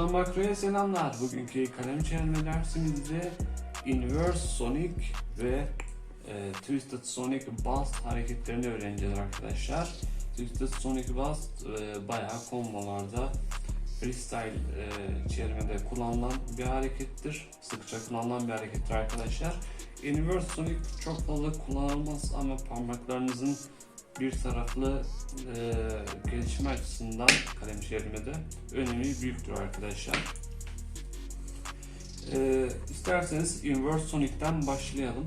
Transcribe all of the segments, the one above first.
Mikrodan Makro'ya selamlar. Bugünkü kalem çevirme dersimizde Inverse Sonic ve e, Twisted Sonic Bust hareketlerini öğreneceğiz arkadaşlar. Twisted Sonic Bust e, bayağı kombolarda freestyle e, çevirmede kullanılan bir harekettir. Sıkça kullanılan bir harekettir arkadaşlar. Inverse Sonic çok fazla kullanılmaz ama parmaklarınızın bir taraflı e, gelişme açısından kalem çevirmede önemi büyüktür arkadaşlar. E, isterseniz Inverse Sonic'ten başlayalım.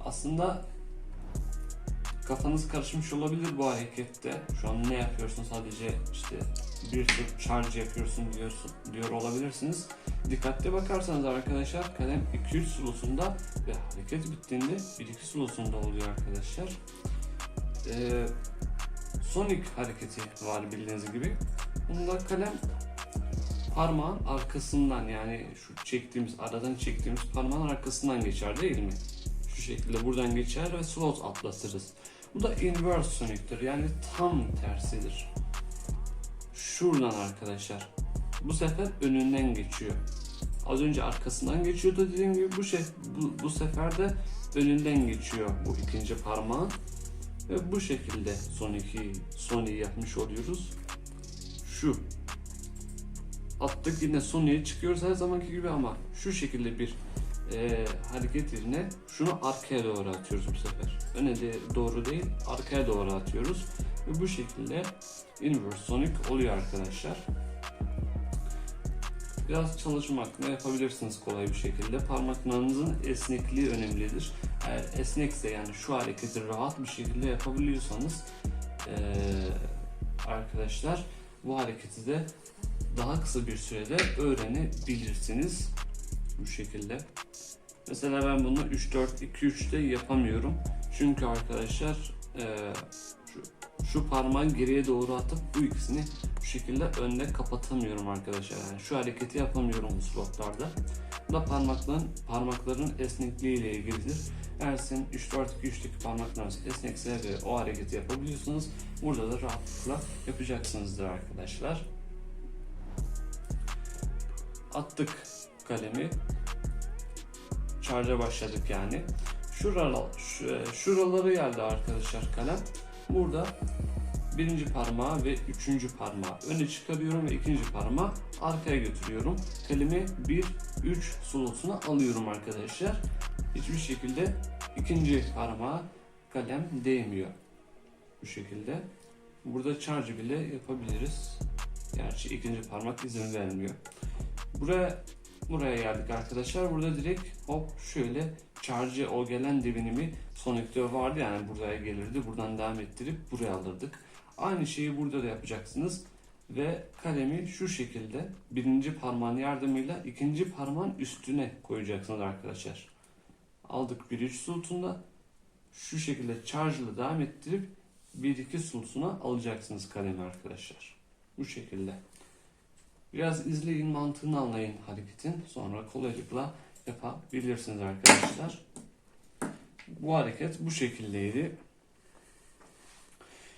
Aslında kafanız karışmış olabilir bu harekette. Şu an ne yapıyorsun sadece işte bir tık charge yapıyorsun diyorsun, diyor olabilirsiniz. Dikkatli bakarsanız arkadaşlar kalem 2-3 sulusunda ve hareket bittiğinde 1-2 sulusunda oluyor arkadaşlar. Ee, Sonic hareketi var bildiğiniz gibi. Bunda kalem parmağın arkasından yani şu çektiğimiz aradan çektiğimiz parmağın arkasından geçer değil mi? Şu şekilde buradan geçer ve slot atlatırız. Bu da inverse sonic'tir yani tam tersidir. Şuradan arkadaşlar. Bu sefer önünden geçiyor. Az önce arkasından geçiyordu dediğim gibi bu şey bu, bu sefer de önünden geçiyor bu ikinci parmağın. Ve bu şekilde son iki Sony'yi yapmış oluyoruz. Şu. Attık yine Sony'ye çıkıyoruz her zamanki gibi ama şu şekilde bir e, hareket yerine şunu arkaya doğru atıyoruz bu sefer. Öne de doğru değil arkaya doğru atıyoruz. Ve bu şekilde inverse sonic oluyor arkadaşlar. Biraz çalışmakla yapabilirsiniz kolay bir şekilde. Parmaklarınızın esnekliği önemlidir. Eğer esnekse yani şu hareketi rahat bir şekilde yapabiliyorsanız eee, arkadaşlar bu hareketi de daha kısa bir sürede öğrenebilirsiniz. Bu şekilde. Mesela ben bunu 3-4-2-3'te yapamıyorum. Çünkü arkadaşlar eee, şu, şu parmağı geriye doğru atıp bu ikisini bu şekilde önde kapatamıyorum arkadaşlar. Yani şu hareketi yapamıyorum bu slotlarda. Da parmakların, parmakların esnekliği ile ilgilidir. Eğer sizin 3-4-2-3'teki parmaklarınız esnekse ve o hareketi yapabiliyorsunuz, burada da rahatlıkla yapacaksınızdır arkadaşlar. Attık kalemi. Charge'a başladık yani. Şuralar, şu- şuraları geldi arkadaşlar kalem. Burada birinci parmağı ve üçüncü parmağı öne çıkarıyorum ve ikinci parmağı arkaya götürüyorum. Kalemi 1 3 slotuna alıyorum arkadaşlar. Hiçbir şekilde ikinci parmağa kalem değmiyor. Bu şekilde. Burada charge bile yapabiliriz. Gerçi ikinci parmak izin vermiyor. Buraya buraya geldik arkadaşlar. Burada direkt hop şöyle charge o gelen devinimi Sonic'te vardı yani buraya gelirdi. Buradan devam ettirip buraya alırdık. Aynı şeyi burada da yapacaksınız. Ve kalemi şu şekilde birinci parmağın yardımıyla ikinci parmağın üstüne koyacaksınız arkadaşlar. Aldık bir üç sultunda şu şekilde charge ile devam ettirip bir iki sultuna alacaksınız kalemi arkadaşlar. Bu şekilde. Biraz izleyin mantığını anlayın hareketin. Sonra kolaylıkla yapabilirsiniz arkadaşlar. Bu hareket bu şekildeydi.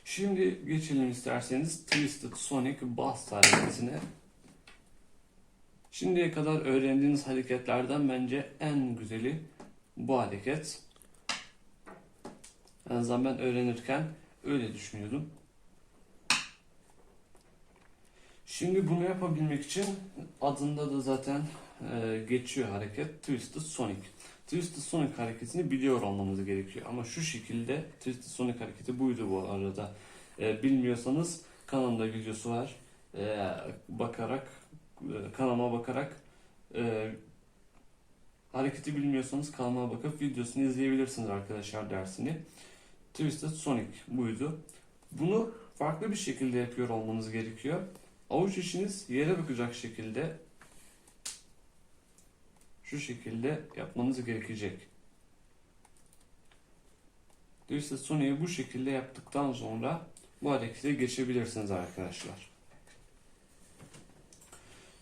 Şimdi geçelim isterseniz Twisted Sonic Bust hareketine. Şimdiye kadar öğrendiğiniz hareketlerden bence en güzeli bu hareket. En azından ben öğrenirken öyle düşünüyordum. Şimdi bunu yapabilmek için adında da zaten e, geçiyor hareket Twisted Sonic. Twisted Sonic hareketini biliyor olmamız gerekiyor. Ama şu şekilde Twisted Sonic hareketi buydu bu arada. E, bilmiyorsanız kanalımda videosu var. E, bakarak e, kanalıma bakarak e, hareketi bilmiyorsanız kanalıma bakıp videosunu izleyebilirsiniz arkadaşlar dersini. Twisted Sonic buydu. Bunu farklı bir şekilde yapıyor olmanız gerekiyor. Avuç içiniz yere bakacak şekilde şu şekilde yapmanız gerekecek. Twisted Sonic'i bu şekilde yaptıktan sonra bu harekete geçebilirsiniz arkadaşlar.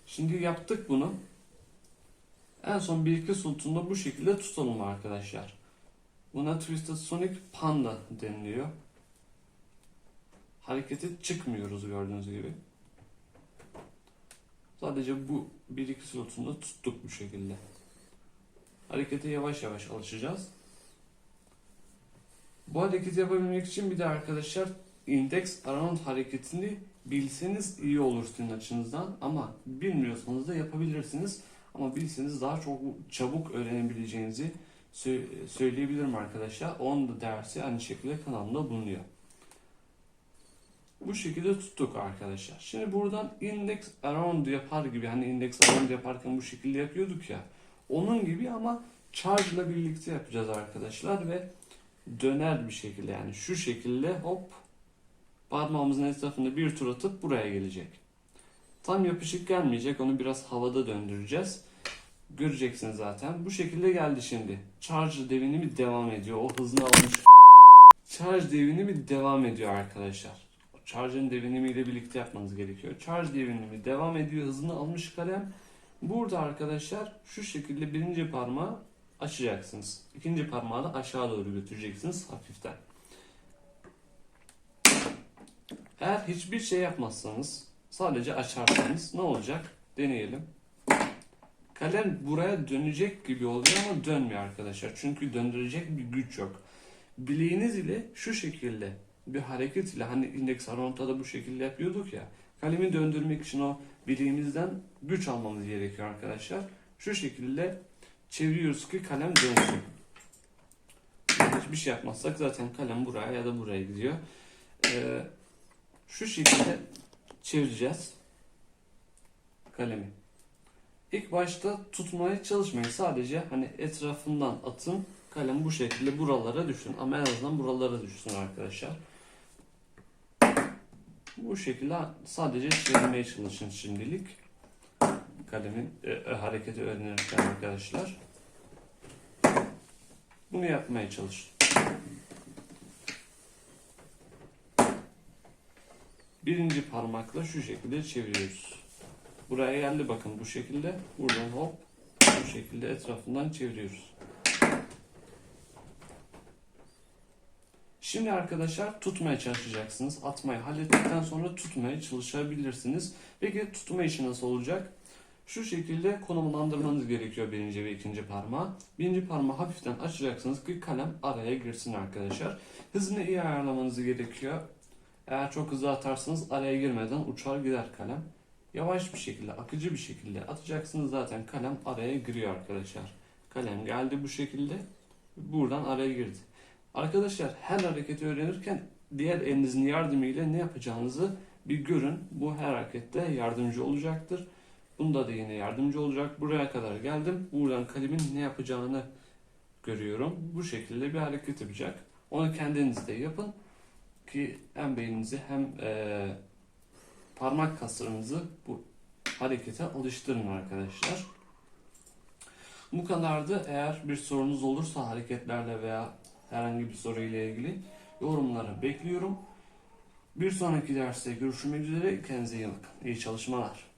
Şimdi yaptık bunu. En son bir iki sultunda bu şekilde tutalım arkadaşlar. Buna Twisted Sonic Panda deniliyor. Harekete çıkmıyoruz gördüğünüz gibi. Sadece bu bir iki slotunda tuttuk bu şekilde. Harekete yavaş yavaş alışacağız. Bu hareketi yapabilmek için bir de arkadaşlar index around hareketini bilseniz iyi olur sizin açınızdan ama bilmiyorsanız da yapabilirsiniz. Ama bilseniz daha çok çabuk öğrenebileceğinizi sö- söyleyebilirim arkadaşlar. Onun da dersi aynı şekilde kanalımda bulunuyor. Bu şekilde tuttuk arkadaşlar. Şimdi buradan index around yapar gibi hani index around yaparken bu şekilde yapıyorduk ya. Onun gibi ama charge ile birlikte yapacağız arkadaşlar ve döner bir şekilde yani şu şekilde hop parmağımızın etrafında bir tur atıp buraya gelecek. Tam yapışık gelmeyecek onu biraz havada döndüreceğiz. Göreceksiniz zaten. Bu şekilde geldi şimdi. Charge devinimi devam ediyor. O hızını almış. Charge devinimi devam ediyor arkadaşlar. Charge'ın devinimiyle birlikte yapmanız gerekiyor. Charge devinimi devam ediyor. Hızını almış kalem. Burada arkadaşlar şu şekilde birinci parmağı açacaksınız. İkinci parmağı da aşağı doğru götüreceksiniz hafiften. Eğer hiçbir şey yapmazsanız sadece açarsanız ne olacak? Deneyelim. Kalem buraya dönecek gibi oluyor ama dönmüyor arkadaşlar. Çünkü döndürecek bir güç yok. Bileğiniz ile şu şekilde bir hareket ile hani indeks around'da da bu şekilde yapıyorduk ya. Kalemi döndürmek için o bileğimizden güç almamız gerekiyor arkadaşlar. Şu şekilde çeviriyoruz ki kalem dönsün. Hiçbir şey yapmazsak zaten kalem buraya ya da buraya gidiyor. Ee, şu şekilde çevireceğiz kalemi. İlk başta tutmaya çalışmayın. Sadece hani etrafından atın. Kalem bu şekilde buralara düşsün. Ama en azından buralara düşsün arkadaşlar. Bu şekilde sadece çevirmeye çalışın şimdilik. Kalemin e, e, hareketi öğrenirken arkadaşlar. Bunu yapmaya çalışın. Birinci parmakla şu şekilde çeviriyoruz. Buraya geldi bakın bu şekilde. Buradan hop bu şekilde etrafından çeviriyoruz. Şimdi arkadaşlar tutmaya çalışacaksınız. Atmayı hallettikten sonra tutmaya çalışabilirsiniz. Peki tutma işi nasıl olacak? Şu şekilde konumlandırmanız gerekiyor birinci ve ikinci parmağı. Birinci parmağı hafiften açacaksınız ki kalem araya girsin arkadaşlar. Hızını iyi ayarlamanız gerekiyor. Eğer çok hızlı atarsanız araya girmeden uçar gider kalem. Yavaş bir şekilde, akıcı bir şekilde atacaksınız zaten kalem araya giriyor arkadaşlar. Kalem geldi bu şekilde. Buradan araya girdi. Arkadaşlar her hareketi öğrenirken diğer elinizin yardımıyla ne yapacağınızı bir görün. Bu her harekette yardımcı olacaktır. Bunda da yine yardımcı olacak. Buraya kadar geldim. Buradan kalemin ne yapacağını görüyorum. Bu şekilde bir hareket yapacak. Onu kendiniz de yapın ki hem beyninizi hem eee, parmak kaslarınızı bu harekete alıştırın arkadaşlar. Bu kadardı. Eğer bir sorunuz olursa hareketlerle veya herhangi bir soruyla ilgili yorumları bekliyorum. Bir sonraki derste görüşmek üzere. Kendinize iyi bakın. İyi çalışmalar.